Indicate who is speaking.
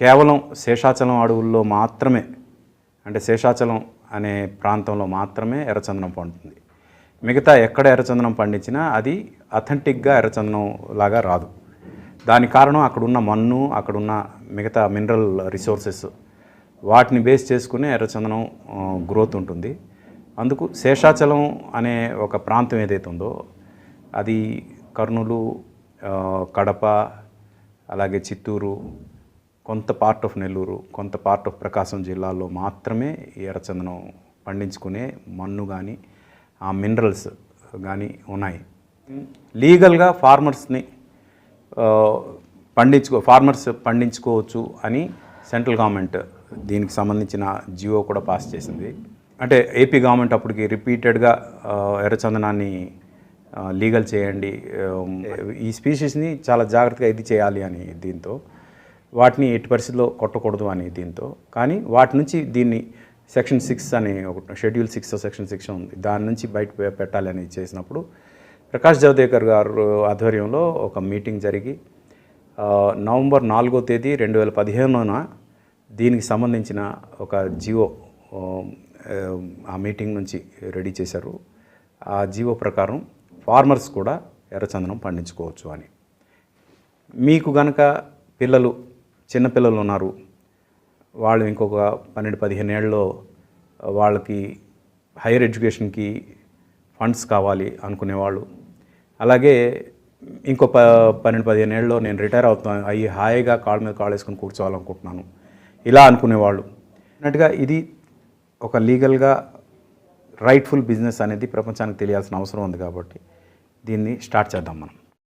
Speaker 1: కేవలం శేషాచలం అడవుల్లో మాత్రమే అంటే శేషాచలం అనే ప్రాంతంలో మాత్రమే ఎర్రచందనం పండుతుంది. మిగతా ఎక్కడ ఎర్రచందనం పండించినా అది అథెంటిక్గా ఎర్రచందనం లాగా రాదు. దాని కారణం అక్కడున్న మన్ను అక్కడున్న మిగతా మినరల్ రిసోర్సెస్ వాటిని బేస్ చేసుకునే ఎర్రచందనం గ్రోత్ ఉంటుంది. అందుకు శేషాచలం అనే ఒక ప్రాంతం ఏదైతే ఉందో అది కర్నూలు కడప అలాగే చిత్తూరు కొంత పార్ట్ ఆఫ్ నెల్లూరు కొంత పార్ట్ ఆఫ్ ప్రకాశం జిల్లాలో మాత్రమే ఎర్రచందనం పండించుకునే మన్ను కానీ ఆ మినరల్స్ కానీ ఉన్నాయి. లీగల్గా ఫార్మర్స్ని పండించుకో ఫార్మర్స్ పండించుకోవచ్చు అని సెంట్రల్ గవర్నమెంట్ దీనికి సంబంధించిన జియో కూడా పాస్ చేసింది. అంటే ఏపీ గవర్నమెంట్ అప్పటికి రిపీటెడ్గా ఎర్రచందనాన్ని లీగల్ చేయండి. ఈ స్పీషీస్ని చాలా జాగ్రత్తగా ఇది చేయాలి అని దీంతో వాటిని ఎట్టి పరిస్థితిలో కొట్టకూడదు అని దీంతో. కానీ వాటి నుంచి దీన్ని సెక్షన్ సిక్స్ అనే ఒక షెడ్యూల్ సిక్స్ సెక్షన్ సిక్స్ ఉంది. దాని నుంచి బయట పెట్టాలని చేసినప్పుడు ప్రకాష్ జవదేకర్ గారు ఆధ్వర్యంలో ఒక మీటింగ్ జరిగి నవంబర్ నాలుగో తేదీ రెండు వేల పదిహేనున దీనికి సంబంధించిన ఒక జియో ఆ, ఆ మీటింగ్ నుంచి రెడీ చేశారు. ఆ జియో ప్రకారం ఫార్మర్స్ కూడా ఎర్రచందనం పండించుకోవచ్చు అని. మీకు గనక పిల్లలు చిన్నపిల్లలు ఉన్నారు. వాళ్ళు ఇంకొక పన్నెండు పదిహేను ఏళ్ళలో వాళ్ళకి హైయర్ ఎడ్యుకేషన్కి ఫండ్స్ కావాలి అనుకునేవాళ్ళు. అలాగే ఇంకో ప పన్నెండు పదిహేను ఏళ్ళలో నేను రిటైర్ అవుతాను అయ్యి హాయిగా కాళ్ళ మీద కాళ్ళు వేసుకుని కూర్చోవాలనుకుంటున్నాను. ఇలా అనుకునేవాళ్ళు. అన్నట్టుగా ఇది ఒక లీగల్గా రైట్ఫుల్ బిజినెస్ అనేది ప్రపంచానికి తెలియాల్సిన అవసరం ఉంది కాబట్టి దీన్ని స్టార్ట్ చేద్దాం మనం.